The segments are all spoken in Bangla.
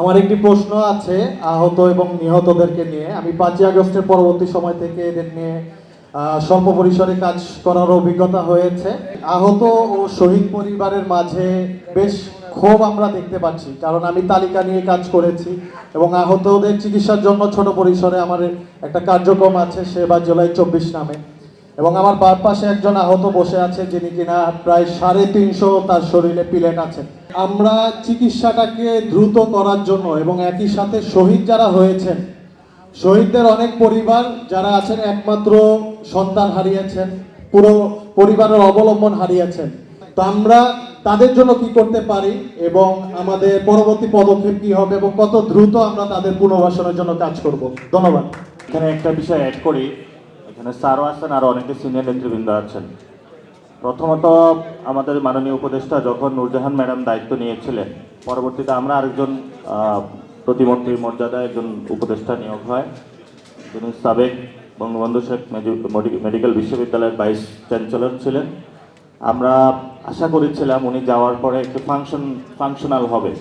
আমার একটি প্রশ্ন আছে, আহত এবং নিহতদেরকে নিয়ে। আমি পাঁচই আগস্টের পরবর্তী সময় থেকে এদের নিয়ে স্বল্প পরিসরে কাজ করার অভিজ্ঞতা হয়েছে। আহত ও শহীদ পরিবারের মাঝে বেশ ক্ষোভ আমরা দেখতে পাচ্ছি, কারণ আমি তালিকা নিয়ে কাজ করেছি এবং আহতদের চিকিৎসার জন্য ছোট পরিসরে আমার একটা কার্যক্রম আছে সেবা জুলাই চব্বিশ নামে। এবং আমার বাম পাশে একজন আহত বসে আছে যিনি কিনা প্রায় সাড়ে তিনশো তার শরীরে পিলেট আছে। আমরা চিকিৎসাটাকে দ্রুত করার জন্য এবং একই সাথে শহীদ যারা হয়েছেন, শহীদদের অনেক পরিবার যারা আছেন একমাত্র সন্তান হারিয়েছেন, পুরো পরিবারের অবলম্বন হারিয়েছেন। তো আমরা তাদের জন্য কি করতে পারি এবং আমাদের পরবর্তী পদক্ষেপ কি হবে এবং কত দ্রুত আমরা তাদের পুনর্বাসনের জন্য কাজ করব? ধন্যবাদ। এখানে একটা বিষয় অ্যাড করি। এখানে স্যারও আছেন আর অনেকে সিনিয়র নেতৃবৃন্দ আছেন। প্রথমত আমাদের মাননীয় উপদেষ্টা যখন নূরজাহান ম্যাডাম দায়িত্ব নিয়েছিলেন, পরবর্তীতে আমরা আরেকজন প্রতিমন্ত্রীর মর্যাদায় একজন উপদেষ্টা নিয়োগ হয়। তিনি সাবেক বঙ্গবন্ধু শেখ মেডিকেল বিশ্ববিদ্যালয়ের ভাইস চ্যান্সেলর ছিলেন। আমরা আশা করেছিলাম উনি যাওয়ার পরে একটু ফাংশন, ফাংশনাল হবে।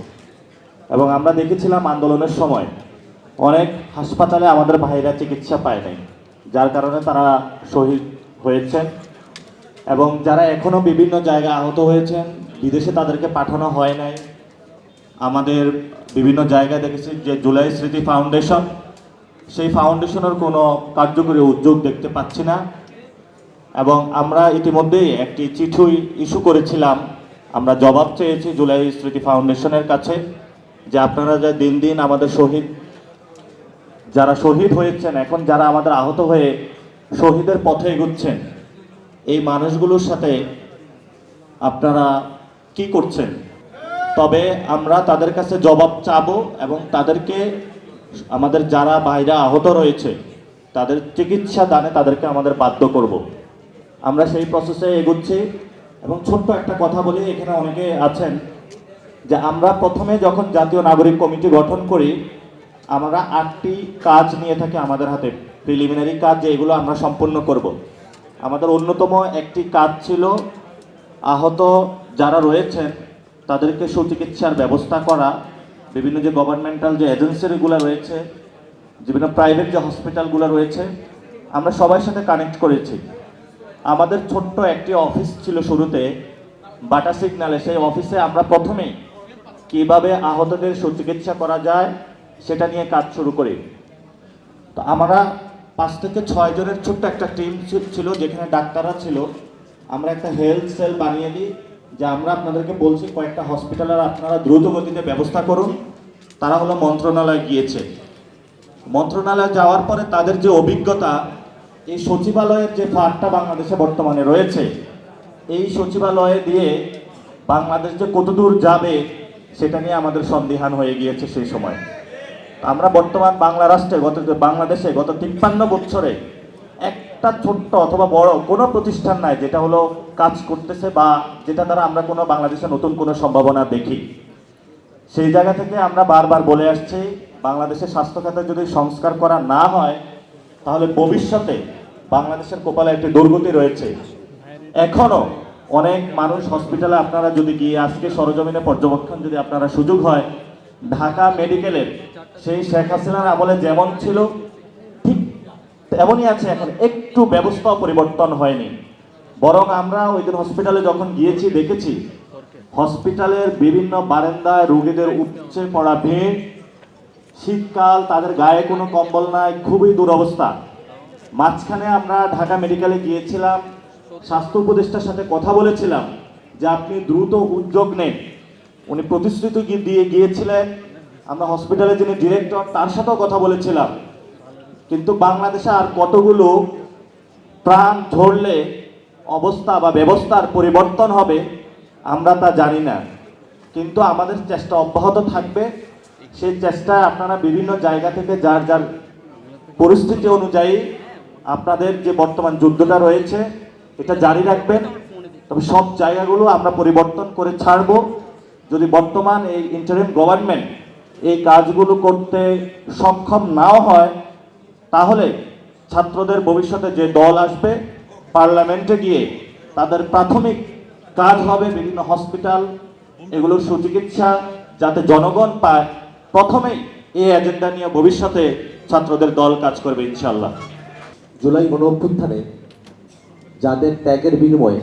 এবং আমরা দেখেছিলাম আন্দোলনের সময় অনেক হাসপাতালে আমাদের ভাইরা চিকিৎসা পায় নাই। যার কারণে তারা শহীদ হয়েছেন। এবং যারা এখনও বিভিন্ন জায়গায় আহত হয়েছেন, বিদেশে তাদেরকে পাঠানো হয় নাই। আমাদের বিভিন্ন জায়গায় দেখেছি যে জুলাই স্মৃতি ফাউন্ডেশন, সেই ফাউন্ডেশনের কোনো কার্যকরী উদ্যোগ দেখতে পাচ্ছি না। এবং আমরা ইতিমধ্যেই একটি চিঠি ইস্যু করেছিলাম। আমরা জবাব চেয়েছি জুলাই স্মৃতি ফাউন্ডেশনের কাছে যে আপনারা যে দিন দিন আমাদের শহীদ যারা শহীদ হয়েছেন, এখন যারা আমাদের আহত হয়ে শহীদের পথে এগুচ্ছেন, এই মানুষগুলোর সাথে আপনারা কি করছেন তবে আমরা তাদের কাছে জবাব চাবো এবং তাদেরকে, আমাদের যারা বাইরা আহত রয়েছে, তাদের চিকিৎসা দানে তাদেরকে আমাদের বাধ্য করব। আমরা সেই প্রসেসে এগুচ্ছি এবং ছোট্ট একটা কথা বলি, এখানে অনেকে আছেন যে আমরা প্রথমে যখন জাতীয় নাগরিক কমিটি গঠন করি আমরা আটটি কাজ নিয়ে থাকি আমাদের হাতে। প্রিলিমিনারি কাজ যে এগুলো আমরা সম্পূর্ণ করব। আমাদের অন্যতম একটি কাজ ছিল আহত যারা রয়েছেন, তাদেরকে সুচিকিৎসার ব্যবস্থা করা। বিভিন্ন যে গভর্নমেন্টাল যে এজেন্সিগুলো রয়েছে, বিভিন্ন প্রাইভেট যে হসপিটালগুলো রয়েছে, আমরা সবার সাথে কানেক্ট করেছি। আমাদের ছোট্ট একটি অফিস ছিল শুরুতে, বাটা সিগনালে সেই অফিসে আমরা প্রথমেই কীভাবে আহতদের সুচিকিৎসা করা যায় সেটা নিয়ে কাজ শুরু করি। তো আমরা পাঁচ থেকে ছয় জনের ছোট্ট একটা টিম ছিল, যেখানে ডাক্তাররা ছিল। আমরা একটা হেলথ সেল বানিয়ে দিই, যে আমরা আপনাদেরকে বলছি, কয়েকটা হসপিটালের আপনারা দ্রুত গতিতে ব্যবস্থা করুন। তারা হলো মন্ত্রণালয় গিয়েছে। মন্ত্রণালয়ে যাওয়ার পরে তাদের যে অভিজ্ঞতা, এই সচিবালয়ের যে ফাঁকটা বাংলাদেশে বর্তমানে রয়েছে, এই সচিবালয়ে দিয়ে বাংলাদেশ যে কতদূর যাবে, সেটা নিয়ে আমাদের সন্দিহান হয়ে গিয়েছে সেই সময়। আমরা বর্তমান বাংলা রাষ্ট্রে গত বাংলাদেশে গত তিপ্পান্ন বছরে একটা ছোট্ট অথবা বড় কোনো প্রতিষ্ঠান নাই, যেটা হলো কাজ করতেছে বা যেটা দ্বারা আমরা কোনো বাংলাদেশে নতুন কোনো সম্ভাবনা দেখি। সেই জায়গা থেকে আমরা বারবার বলে আসছি, বাংলাদেশের স্বাস্থ্য খাতে যদি সংস্কার করা না হয়, তাহলে ভবিষ্যতে বাংলাদেশের কপালে একটি দুর্গতি রয়েছে। এখনও অনেক মানুষ হসপিটালে আপনারা যদি গিয়ে আজকে সরজমিনে পর্যবেক্ষণ যদি আপনারা সুযোগ হয় ঢাকা মেডিকেলের সেই শেখ হাসিনার আমলে যেমন ছিল, ঠিক তেমনই আছে এখন। একটু ব্যবস্থাও পরিবর্তন হয়নি। বরং আমরা ওই দিন হসপিটালে যখন গিয়েছি, দেখেছি হসপিটালের বিভিন্ন বারান্দায় রোগীদের উপচে পড়া ভিড়, শীতকাল, তাদের গায়ে কোনো কম্বল নাই, খুবই দুরবস্থা। মাঝখানে আমরা ঢাকা মেডিকেলে গিয়েছিলাম, স্বাস্থ্য উপদেষ্টার সাথে কথা বলেছিলাম যে আপনি দ্রুত উদ্যোগ নেন। উনি প্রতিশ্রুতি দিয়ে গিয়েছিলেন। আমরা হসপিটালে যিনি ডিরেক্টর তার সাথেও কথা বলেছিলাম। কিন্তু বাংলাদেশে আর কতগুলো প্রাণ ঝরলে অবস্থা বা ব্যবস্থার পরিবর্তন হবে, আমরা তা জানি না। কিন্তু আমাদের চেষ্টা অব্যাহত থাকবে। সেই চেষ্টায় আপনারা বিভিন্ন জায়গা থেকে যার যার পরিস্থিতি অনুযায়ী আপনাদের যে বর্তমান যুদ্ধটা রয়েছে, এটা জারি রাখবেন। তবে সব জায়গাগুলো আমরা পরিবর্তন করে ছাড়ব। যদি বর্তমান এই ইন্টারিম গভর্নমেন্ট এই কাজগুলো করতে সক্ষম নাও হয়, তাহলে ছাত্রদের ভবিষ্যতে যে দল আসবে পার্লামেন্টে গিয়ে তাদের প্রাথমিক কাজ হবে বিভিন্ন হসপিটাল এগুলোর সুচিকিৎসা, যাতে জনগণ পায়। প্রথমেই এই এজেন্ডা নিয়ে ভবিষ্যতে ছাত্রদের দল কাজ করবে ইনশাল্লাহ জুলাই গণ অভ্যুত্থানে যাদের ত্যাগের বিনিময়ে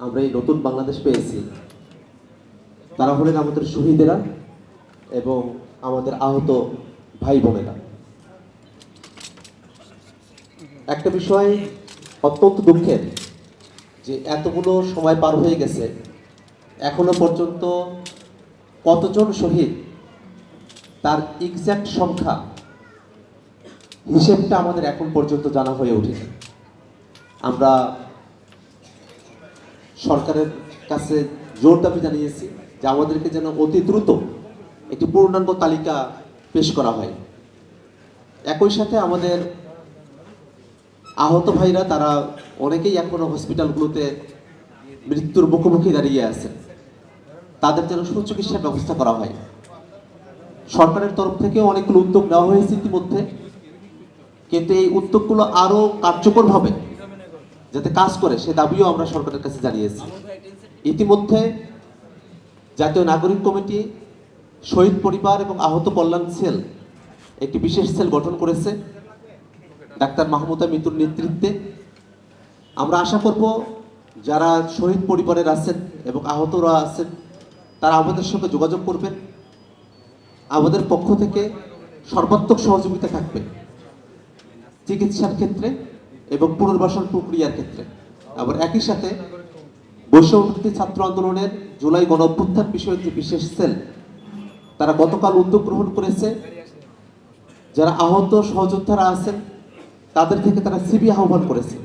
আমরা এই নতুন বাংলাদেশ পেয়েছি তারা হলেন আমাদের শহীদেরা এবং আমাদের আহত ভাই বোনেরা। একটা বিষয় অত্যন্ত দুঃখের যে এতগুলো সময় পার হয়ে গেছে, এখনও পর্যন্ত কতজন শহীদ তার এক্স্যাক্ট সংখ্যা হিসেবটা আমাদের এখন পর্যন্ত জানা হয়ে ওঠেনি আমরা সরকারের কাছে জোর দাবি জানিয়েছি যে আমাদেরকে যেন অতি দ্রুত একটি পূর্ণাঙ্গ তালিকা পেশ করা হয়। একই সাথে আমাদের আহত ভাইরা, তারা অনেকেই এখনও হসপিটালগুলোতে মৃত্যুর মুখোমুখি দাঁড়িয়ে আছে তাদের যেন সুচিকিৎসার ব্যবস্থা করা হয়। সরকারের তরফ থেকেও অনেকগুলো উদ্যোগ নেওয়া হয়েছে ইতিমধ্যে। কিন্তু এই উদ্যোগগুলো আরও কার্যকরভাবে যাতে কাজ করে, সে দাবিও আমরা সরকারের কাছে জানিয়েছি। ইতিমধ্যে জাতীয় নাগরিক কমিটি, শহীদ পরিবার এবং আহত কল্যাণ সেল একটি বিশেষ সেল গঠন করেছে। ডাক্তার মাহমুদা মিতুর নেতৃত্বে। আমরা আশা করব যারা শহীদ পরিবারের আছেন এবং আহতরা আছেন, তারা আমাদের সঙ্গে যোগাযোগ করবেন। আমাদের পক্ষ থেকে সর্বাত্মক সহযোগিতা থাকবে চিকিৎসার ক্ষেত্রে এবং পুনর্বাসন প্রক্রিয়ার ক্ষেত্রে। আবার একই সাথে বৈষম্যবৃত্তি ছাত্র আন্দোলনের জুলাই গণ অভ্যুত্থান বিষয়ক যে বিশেষ সেল, তারা গতকাল উদ্যোগ গ্রহণ করেছে। যারা আহত সহযোদ্ধারা আছেন, তাদের থেকে তারা সিবি আহ্বান করেছে।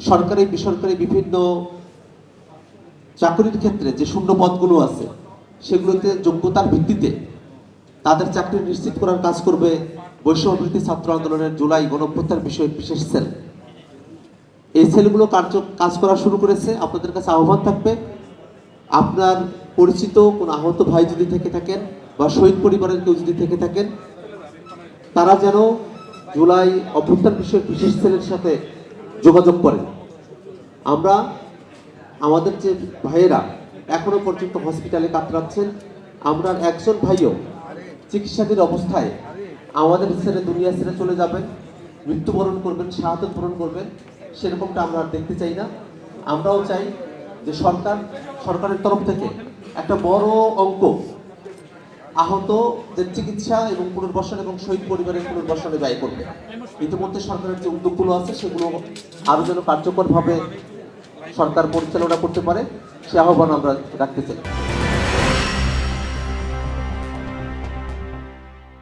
সরকারি, বেসরকারি বিভিন্ন চাকরির ক্ষেত্রে যে শূন্য পদগুলো আছে, সেগুলোতে যোগ্যতার ভিত্তিতে তাদের চাকরি নিশ্চিত করার কাজ করবে বৈষম্যবৃত্তি ছাত্র আন্দোলনের জুলাই গণঅভ্যুত্থান বিষয়ক বিশেষ সেল। এই সেলগুলো কার্য, কাজ করা শুরু করেছে, আপনাদের কাছে আহ্বান থাকবে। আপনার পরিচিত কোন আহত ভাই যদি থেকে থাকেন বা শহীদ পরিবারের কেউ যদি থেকে থাকেন, তারা যেন জুলাই অভ্যুত্থান বিষয়ক বিশেষ সেলের সাথে যোগাযোগ করেন। আমরা, আমাদের যে ভাইয়েরা এখনও পর্যন্ত হসপিটালে কাতরাচ্ছেন, আমরা একজন ভাইও চিকিৎসাধীন অবস্থায় আমাদের ছেড়ে দুনিয়া ছেড়ে চলে যাবেন, মৃত্যুবরণ করবেন, শাহাদত বরণ করবেন। সেরকমটা আমরা দেখতে চাই না। আমরাও চাই যে সরকার, সরকারের তরফ থেকে একটা বড় অঙ্ক আহতদের চিকিৎসা এবং পুনর্বাসন এবং শহীদ পরিবারের পুনর্বাসনে ব্যয় করবে। ইতিমধ্যে সরকারের যে উদ্যোগগুলো আছে, সেগুলো আরও যেন কার্যকরভাবে সরকার পরিচালনা করতে পারে, সে আহ্বান আমরা রাখতে চাই।